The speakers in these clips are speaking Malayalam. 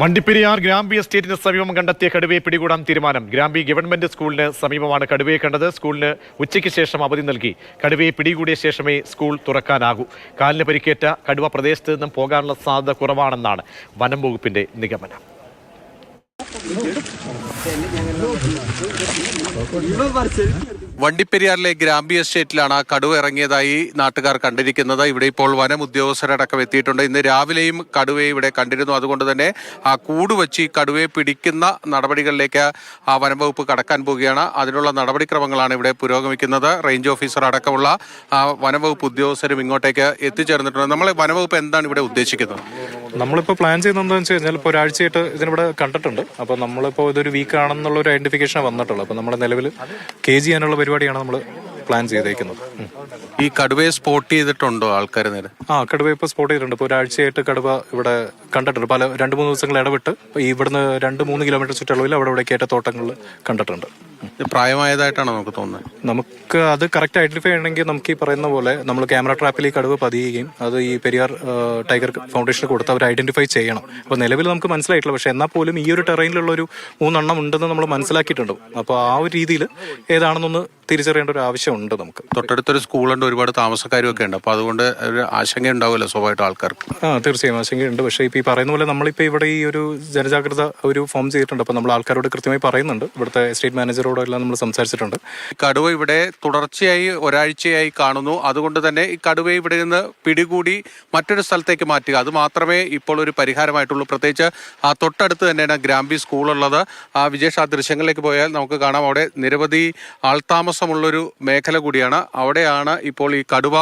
വണ്ടിപ്പെരിയാർ ഗ്രാമ്പി എസ്റ്റേറ്റിന് സമീപം കണ്ടെത്തിയ കടുവയെ പിടികൂടാൻ തീരുമാനം. ഗ്രാമ്പി ഗവൺമെന്റ് സ്കൂളിന് സമീപമാണ് കടുവയെ കണ്ടത്. സ്കൂളിന് ഉച്ചയ്ക്ക് ശേഷം അവധി നൽകി. കടുവയെ പിടികൂടിയ ശേഷമേ സ്കൂൾ തുറക്കാനാകൂ. കാലിന് പരിക്കേറ്റ കടുവ പ്രദേശത്ത് നിന്നും പോകാനുള്ള സാധ്യത കുറവാണെന്നാണ് വനം വകുപ്പിന്റെ നിഗമനം. വണ്ടിപ്പെരിയാറിലെ ഗ്രാമ്പി എസ്റ്റേറ്റിലാണ് കടുവ ഇറങ്ങിയതായി നാട്ടുകാർ കണ്ടിരിക്കുന്നത്. ഇവിടെ ഇപ്പോൾ വനം ഉദ്യോഗസ്ഥരടക്കം എത്തിയിട്ടുണ്ട്. ഇന്ന് രാവിലെയും കടുവയെ ഇവിടെ കണ്ടിരുന്നു. അതുകൊണ്ട് തന്നെ ആ കൂട് വച്ച് ഈ കടുവയെ പിടിക്കുന്ന നടപടികളിലേക്ക് ആ വനം വകുപ്പ് കടക്കാൻ പോവുകയാണ്. അതിനുള്ള നടപടിക്രമങ്ങളാണ് ഇവിടെ പുരോഗമിക്കുന്നത്. റേഞ്ച് ഓഫീസർ അടക്കമുള്ള ആ വനം വകുപ്പ് ഉദ്യോഗസ്ഥരും ഇങ്ങോട്ടേക്ക് എത്തിച്ചേർന്നിട്ടുണ്ട്. നമ്മളെ വനം വകുപ്പ് എന്താണ് ഇവിടെ ഉദ്ദേശിക്കുന്നത്? നമ്മളിപ്പോൾ പ്ലാൻ ചെയ്യുന്നത് വെച്ച് കഴിഞ്ഞാൽ ഇപ്പോൾ ഒരാഴ്ചയായിട്ട് ഇതിനിവിടെ കണ്ടിട്ടുണ്ട്. അപ്പോൾ നമ്മളിപ്പോൾ ഇതൊരു വീക്ക് ആണെന്നുള്ള ഒരു ഐഡന്റിഫിക്കേഷൻ വന്നിട്ടുള്ളൂ അപ്പോൾ നമ്മുടെ നിലവിൽ കെ ജി ചെയ്യാനുള്ള പരിപാടിയാണ് നമ്മൾ പ്ലാൻ ചെയ്തേക്കുന്നത്. ഈ കടുവയെ സ്പോട്ട് ചെയ്തിട്ടുണ്ടോ ആൾക്കാർ നേരെ? ആ കടുവ ഇപ്പോൾ സ്പോട്ട് ചെയ്തിട്ടുണ്ട്. ഇപ്പോൾ ഒരാഴ്ചയായിട്ട് കടുവ ഇവിടെ കണ്ടിട്ടുണ്ട്. പല രണ്ട് മൂന്ന് ദിവസങ്ങൾ ഇടവിട്ട് ഇവിടുന്ന് രണ്ട് മൂന്ന് കിലോമീറ്റർ ചുറ്റളവിൽ അവിടെ ഇവിടെ കയറ്റ തോട്ടങ്ങളിൽ കണ്ടിട്ടുണ്ട്. പ്രായമായതായിട്ടാണ് പ്രായമായതായിട്ടാണോ നമുക്ക് തോന്നുന്നത്? നമുക്ക് അത് കറക്റ്റ് ഐഡന്റിഫൈ ചെയ്യണമെങ്കിൽ നമുക്ക് ഈ പറയുന്ന പോലെ നമ്മൾ ക്യാമറ ട്രാപ്പിൽ ഈ കടുവ പതിയുകയും അത് ഈ പെരിയാർ ടൈഗർ ഫൗണ്ടേഷന് കൊടുത്ത് അവർ ഐഡന്റിഫൈ ചെയ്യണം. അപ്പോൾ നിലവിൽ നമുക്ക് മനസ്സിലായിട്ടില്ല. പക്ഷേ എന്നാൽ പോലും ഈ ഒരു ടെറൈനിലുള്ള ഒരു മൂന്നെണ്ണം ഉണ്ടെന്ന് നമ്മൾ മനസ്സിലാക്കിയിട്ടുണ്ട്. അപ്പോൾ ആ ഒരു രീതിയിൽ ഏതാണെന്നൊന്ന് തിരിച്ചറിയേണ്ട ഒരു ആവശ്യമുണ്ട് നമുക്ക്. തൊട്ടടുത്തൊരു സ്കൂളുണ്ട് ഒരുപാട് താമസക്കാരും ഒക്കെ ഉണ്ട്. അപ്പൊ അതുകൊണ്ട് ഒരു ആശങ്ക ഉണ്ടാവുമല്ലോ സ്വാഭാവികമായിട്ട് ആൾക്കാർക്ക്. ആ തീർച്ചയായും ആശങ്കയുണ്ട്. പക്ഷേ ഇപ്പോൾ ഈ പറയുന്ന പോലെ നമ്മളിപ്പോൾ ഇവിടെ ഈ ഒരു ജനജാഗ്രത ഒരു ഫോം ചെയ്തിട്ടുണ്ട്. അപ്പോൾ നമ്മൾ ആൾക്കാരോട് കൃത്യമായി പറയുന്നുണ്ട്. ഇവിടുത്തെ സ്റ്റേറ്റ് മാനേജറോടോ എല്ലാം നമ്മൾ സംസാരിച്ചിട്ടുണ്ട്. കടുവ ഇവിടെ തുടർച്ചയായി ഒരാഴ്ചയായി കാണുന്നു. അതുകൊണ്ട് തന്നെ ഈ കടുവയെ ഇവിടെ നിന്ന് പിടികൂടി മറ്റൊരു സ്ഥലത്തേക്ക് മാറ്റുക. അത് മാത്രമേ ഇപ്പോൾ ഒരു പരിഹാരമായിട്ടുള്ളൂ. പ്രത്യേകിച്ച് ആ തൊട്ടടുത്ത് തന്നെയാണ് ഗ്രാമ്പി സ്കൂളുള്ളത്. ആ വിജേഷ് ആ ദൃശ്യങ്ങളിലേക്ക് പോയാൽ നമുക്ക് കാണാം. അവിടെ നിരവധി ആൾതാമസമുള്ളൊരു മേഖല കൂടിയാണ്. അവിടെയാണ് ഇപ്പോൾ ഈ കടുവ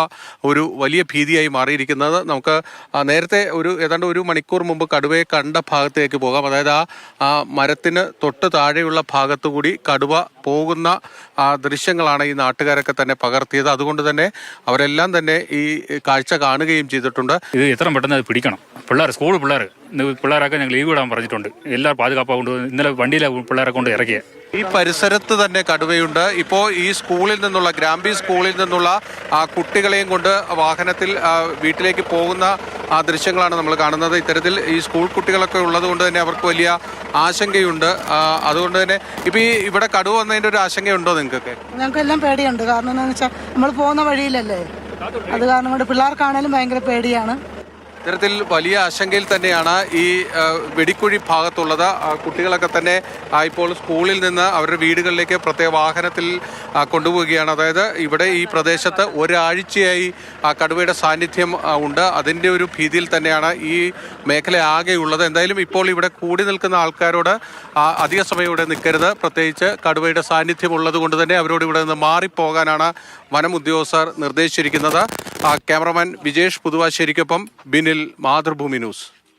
ഒരു വലിയ ഭീതിയായി മാറിയിരിക്കുന്നത്. നമുക്ക് നേരത്തെ ഒരു ഏതാണ്ട് ഒരു മണിക്കൂർ മുമ്പ് കടുവയെ കണ്ട ഭാഗത്തേക്ക് പോകാം. അതായത് ആ മരത്തിന് തൊട്ട് താഴെയുള്ള ഭാഗത്തു കൂടി കടുവ പോകുന്ന ദൃശ്യങ്ങളാണ് ഈ നാട്ടുകാരൊക്കെ തന്നെ പകർത്തിയത്. അതുകൊണ്ട് തന്നെ അവരെല്ലാം തന്നെ ഈ കാഴ്ച കാണുകയും ചെയ്തിട്ടുണ്ട്. ഇത് എത്ര പെട്ടെന്ന് അത് പിടിക്കണം. പിള്ളേർ സ്കൂൾ പിള്ളേർ പിള്ളേരൊക്കെ ഞങ്ങൾ ലീവ് ഇടാൻ പറഞ്ഞിട്ടുണ്ട്. എല്ലാ പാതുകാപ്പാ കൊണ്ട് ഇന്നലെ വണ്ടിയിലെ പിള്ളേരെ കൊണ്ട് ഇറക്കിയ. ഈ പരിസരത്ത് തന്നെ കടുവയുണ്ട്. ഇപ്പോൾ ഈ സ്കൂളിൽ നിന്നുള്ള ഗ്രാമ്പി സ്കൂളിൽ നിന്നുള്ള ആ കുട്ടികളെയും കൊണ്ട് വാഹനത്തിൽ വീട്ടിലേക്ക് പോകുന്ന ആ ദൃശ്യങ്ങളാണ് നമ്മൾ കാണുന്നത്. ഇത്തരത്തിൽ ഈ സ്കൂൾ കുട്ടികളൊക്കെ ഉള്ളതുകൊണ്ട് തന്നെ അവർക്ക് വലിയ ആശങ്കയുണ്ട്. അതുകൊണ്ട് തന്നെ ഇപ്പം ഈ ഇവിടെ കടുവ വന്നതിന്റെ ഒരു ആശങ്കയുണ്ടോ നിങ്ങൾക്കൊക്കെ? ഞങ്ങൾക്കെല്ലാം പേടിയുണ്ട്. കാരണം എന്താണെന്ന് വെച്ചാൽ നമ്മൾ പോകുന്ന വഴിയിലല്ലേ? അത് കാരണം കൊണ്ട് പിള്ളേർക്കാണേലും ഭയങ്കര പേടിയാണ്. ഇത്തരത്തിൽ വലിയ ആശങ്കയിൽ തന്നെയാണ് ഈ വെടിക്കുഴി ഭാഗത്തുള്ളത്. കുട്ടികളൊക്കെ തന്നെ ഇപ്പോൾ സ്കൂളിൽ നിന്ന് അവരുടെ വീടുകളിലേക്ക് പ്രത്യേക വാഹനത്തിൽ കൊണ്ടുപോവുകയാണ്. അതായത് ഇവിടെ ഈ പ്രദേശത്ത് ഒരാഴ്ചയായി കടുവയുടെ സാന്നിധ്യം ഉണ്ട്. അതിന്റെ ഒരു ഭീതിയിൽ തന്നെയാണ് ഈ മേഖല ആകെയുള്ളത് എന്തായാലും ഇപ്പോൾ ഇവിടെ കൂടി നിൽക്കുന്ന ആൾക്കാരോട് അധിക സമയം ഇവിടെ നിൽക്കരുത്. പ്രത്യേകിച്ച് കടുവയുടെ സാന്നിധ്യം ഉള്ളത് കൊണ്ട് തന്നെ അവരോട് ഇവിടെ നിന്ന് മാറിപ്പോകാനാണ് വനം ഉദ്യോഗസ്ഥർ നിർദ്ദേശിച്ചിരിക്കുന്നത്. ക്യാമറമാൻ വിജേഷ് പുതുവാശ്ശേരിക്കൊപ്പം ബിനിൽ മാതൃഭൂമി ന്യൂസ്.